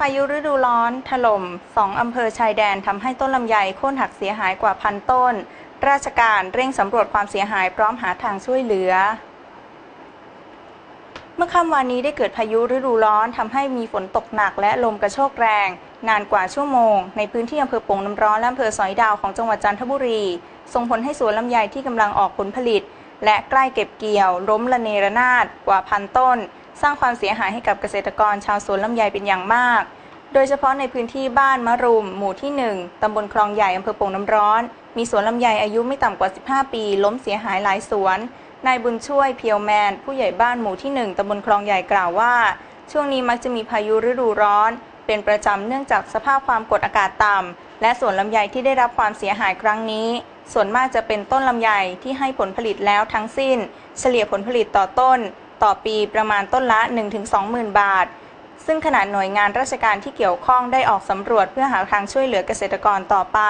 พายุฤดูร้อนถล่มสองอำเภอชายแดนทำให้ต้นลำไยโค่นหักเสียหายกว่าพันต้น ราชการเร่งสำรวจความเสียหายพร้อมหาทางช่วยเหลือ เมื่อค่ำวานนี้ได้เกิดพายุฤดูร้อนทำให้มีฝนตกหนักและลมกระโชกแรง นานกว่าชั่วโมง ในพื้นที่อำเภอปงน้ำร้อนและอำเภอสอยดาวของจังหวัดจันทบุรี ส่งผลให้สวนลำไยที่กำลังออกผลผลิต และใกล้เก็บเกี่ยวล้มละเนระนาดกว่าพันต้น สร้างความเสียหายให้กับเกษตรกรชาวสวนลำไยเป็นอย่างมาก โดยเฉพาะในพื้นที่บ้านมะรุม หมู่ที่ 1 ตำบลคลองใหญ่อำเภอโป่งน้ำร้อน มีสวนลำไยอายุไม่ต่ำกว่า 15 ปี ล้มเสียหายหลายสวน นายบุญช่วยเพียวแมน ผู้ใหญ่บ้านหมู่ที่ 1ตำบลคลองใหญ่กล่าวว่า ช่วงนี้มักจะมีพายุฤดูร้อน เป็นประจำเนื่องจากสภาพความกดอากาศต่ำและสวนลำไยที่ได้รับความเสียหายครั้งนี้ส่วนมากจะเป็นต้นลำไยที่ให้ผลผลิตแล้วทั้งสิ้น เฉลี่ยผลผลิตต่อต้น ต่อปีประมาณต้นละ 1-20,000 บาท ซึ่งขณะหน่วยงานราชการที่เกี่ยวข้องได้ออกสำรวจเพื่อหาทางช่วยเหลือเกษตรกรต่อไป